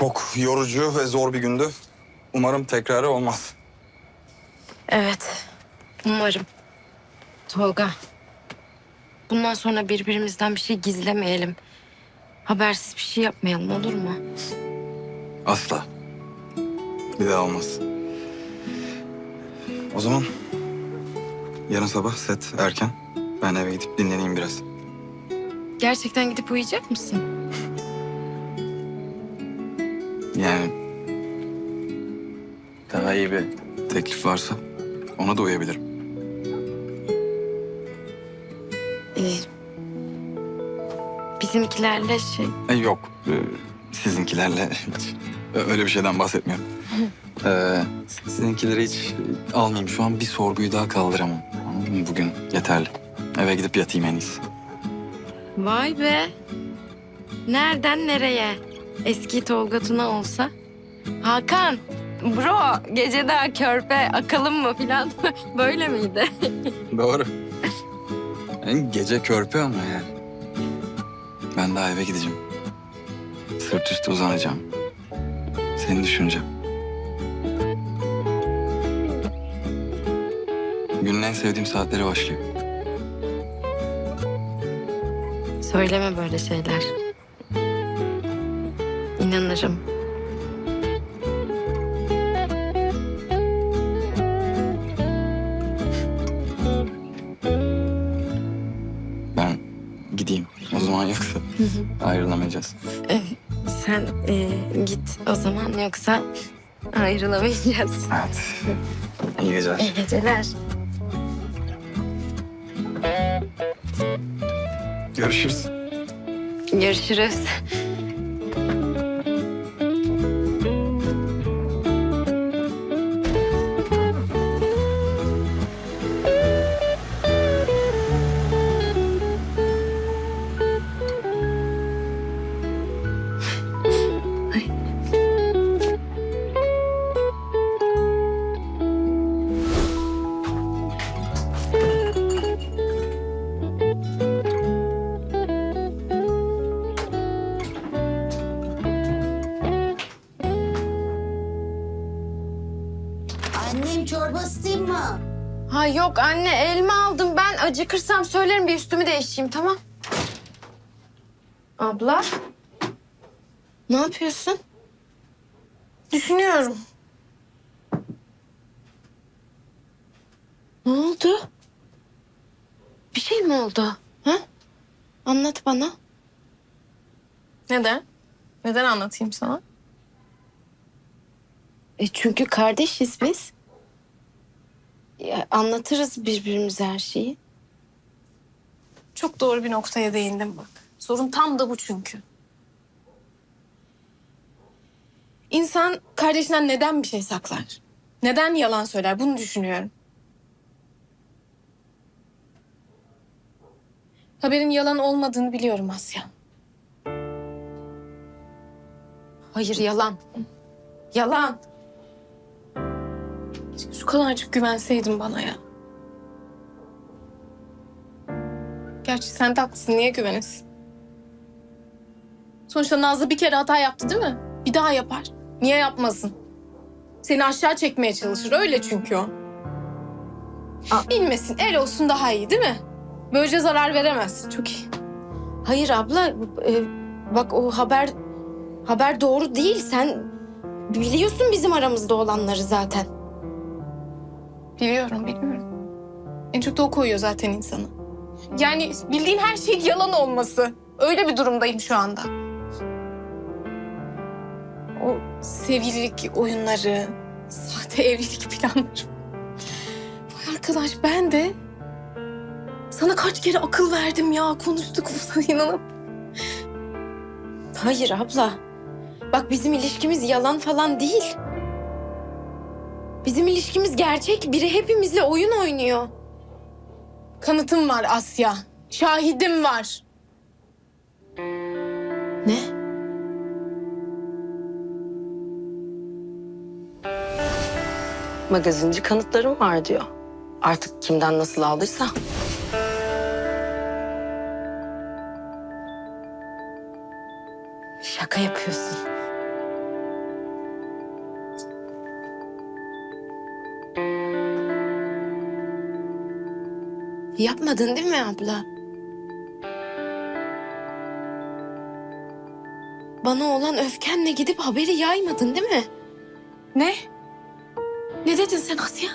Çok yorucu ve zor bir gündü. Umarım tekrarı olmaz. Evet. Umarım. Tolga. Bundan sonra birbirimizden bir şey gizlemeyelim. Habersiz bir şey yapmayalım olur mu? Asla. Bir daha olmaz. O zaman yarın sabah set erken. Ben eve gidip dinleneyim biraz. Gerçekten gidip uyuyacak mısın? Yani daha iyi bir teklif varsa ona da uyabilirim. Ee, bizimkilerle şey... E, yok. e, sizinkilerle ö- öyle bir şeyden bahsetmiyorum. Ee, sizinkileri hiç almayayım. Şu an bir sorguyu daha kaldıramam. Bugün yeterli. Eve gidip yatayım en iyisi. Vay be. Nereden nereye? Eski Tolga Tuna olsa. Hakan, bro gece daha körpe akalım mı filan böyle miydi? Doğru. Yani gece körpe ama yani. Ben daha eve gideceğim. Sırt üstü uzanacağım. Seni düşüneceğim. Günün en sevdiğim saatleri başlıyor. Söyleme böyle şeyler. İnanırım. Ben gideyim. O zaman yoksa ayrılamayacağız. Sen e, git o zaman yoksa ayrılamayacağız. Evet. İyi geceler. İyi geceler. Görüşürüz. Görüşürüz. Ha yok anne elma aldım ben acıkırsam söylerim bir üstümü değişeyim tamam. Abla. Ne yapıyorsun? Düşünüyorum. Ne oldu? Bir şey mi oldu? Ha? Anlat bana. Neden? Neden anlatayım sana? E çünkü kardeşiz biz. Ya, anlatırız birbirimize her şeyi. Çok doğru bir noktaya değindim bak. Sorun tam da bu çünkü. İnsan kardeşinden neden bir şey saklar? Neden yalan söyler? Bunu düşünüyorum. Haberin yalan olmadığını biliyorum Asya. Hayır yalan. Yalan. Şu kadarcık güvenseydin bana ya. Gerçi sen de haklısın. Niye güvenesin? Sonuçta Nazlı bir kere hata yaptı değil mi? Bir daha yapar. Niye yapmasın? Seni aşağı çekmeye çalışır. Öyle çünkü o. Bilmesin. El olsun daha iyi değil mi? Böylece zarar veremez. Çok iyi. Hayır abla. e, bak o haber haber doğru değil. Sen biliyorsun bizim aramızda olanları zaten. Biliyorum, biliyorum. En çok da o koyuyor zaten insanı. Yani bildiğin her şey yalan olması. Öyle bir durumdayım şu anda. O sevgililik oyunları, sahte evlilik planları. Vay arkadaş ben de sana kaç kere akıl verdim ya. Konuştuk burada inanıp. Hayır abla. Bak bizim ilişkimiz yalan falan değil. Bizim ilişkimiz gerçek. Biri hepimizle oyun oynuyor. Kanıtım var Asya. Şahidim var. Ne? Magazinci kanıtlarım var diyor. Artık kimden nasıl aldıysa. Şaka yapıyorsun. Yapmadın değil mi abla? Bana olan öfkenle gidip haberi yaymadın değil mi? Ne? Ne dedin sen Asya?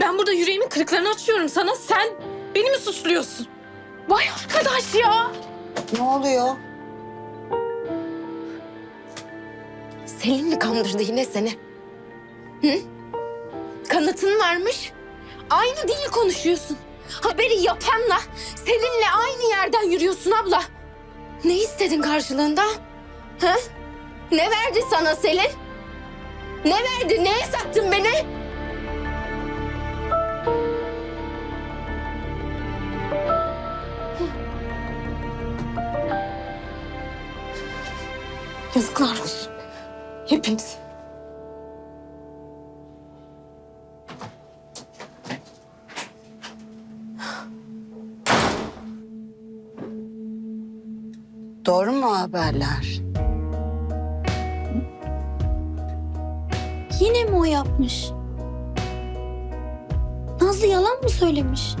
Ben burada yüreğimin kırıklarını açıyorum sana. Sen beni mi suçluyorsun? Vay arkadaş ya. Ne oluyor? Selin mi kandırdı yine seni? Hı? Kanıtın varmış. Aynı dili konuşuyorsun. Haberi yapanla Selin'le aynı yerden yürüyorsun abla. Ne istedin karşılığında? Ha? Ne verdi sana Selin? Ne verdi? Neye sattın beni? Yazıklar olsun. Hepiniz. Doğru mu haberler? Yine mi o yapmış? Nazlı yalan mı söylemiş?